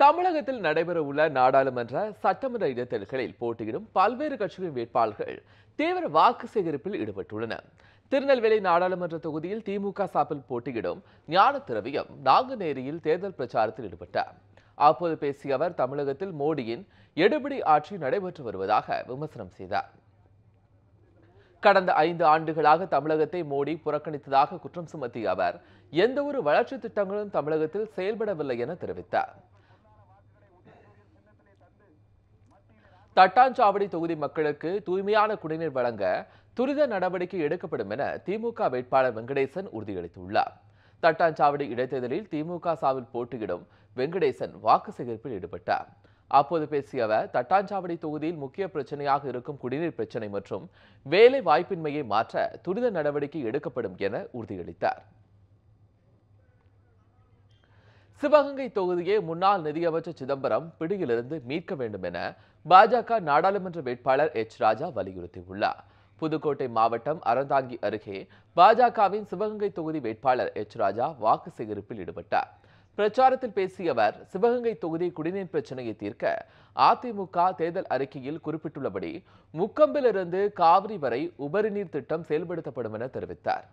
தமிழகத்தில் நடைபெறவுள்ள நாடாளுமன்ற சட்டமன்ற இடைத்தேர்தல்களில் போட்டியிடும் பல்வேறு கட்சிகளின் வேட்பாளர்கள் தீவிர வாக்கு சேகரிப்பில் ஈடுபட்டுள்ளனர் திருநெல்வேலி நாடாளுமன்ற தொகுதியில் திமுக சார்பில் போட்டியிடும் ஞான திரவியம் நாங்குநேரியில் தேர்தல் பிரச்சாரத்தில் ஈடுபட்டார். அப்போது பேசிய அவர் தமிழகத்தில் மோடியின் எடுபிடி ஆட்சி நடைபெற்று வருவதாக விமர்சனம் செய்தார். கடந்த ஐந்து ஆண்டுகளாக தமிழகத்தை மோடி புறக்கணித்ததாக குற்றம் சுமத்திய அவர் எந்த ஒரு வளர்ச்சி திட்டங்களும் தமிழகத்தில் செயல்படவில்லை என தெரிவித்தார். தட்டாஞ்சாவடி தொகுதி மக்களுக்கு தூய்மையான குடிநீர் வழங்க துரித நடவடிக்கை எடுக்கப்படும் என திமுக வேட்பாளர் வெங்கடேசன் உறுதியளித்துள்ளார். தட்டாஞ்சாவடி இடைத்தேர்தலில் திமுக சாவில் போட்டியிடும் வெங்கடேசன் வாக்கு சேகரிப்பில் ஈடுபட்டார். அப்போது பேசிய அவர் தட்டாஞ்சாவடி தொகுதியில் முக்கிய பிரச்சனையாக இருக்கும் குடிநீர் பிரச்சனை மற்றும் வேலை வாய்ப்பின்மையை மாற்ற துரித நடவடிக்கை எடுக்கப்படும் என உறுதியளித்தார். சிவகங்கை தொகுதியை முன்னாள் நிதியமைச்சர் சிதம்பரம் பிடியிலிருந்து மீட்க வேண்டும் என பாஜக நாடாளுமன்ற வேட்பாளர் எச். ராஜா வலியுறுத்தியுள்ளார். புதுக்கோட்டை மாவட்டம் அறந்தாங்கி அருகே பாஜகவின் சிவகங்கை தொகுதி வேட்பாளர் எச். ராஜா வாக்கு சேகரிப்பில் ஈடுபட்டார். பிரச்சாரத்தில் பேசிய அவர் சிவகங்கை தொகுதி குடிநீர் பிரச்சனையை தீர்க்க அதிமுக தேர்தல் அறிக்கையில் குறிப்பிட்டுள்ளபடி முக்கம்பிலிருந்து காவிரி வரை உபரிநீர் திட்டம் செயல்படுத்தப்படும் என தெரிவித்தார்.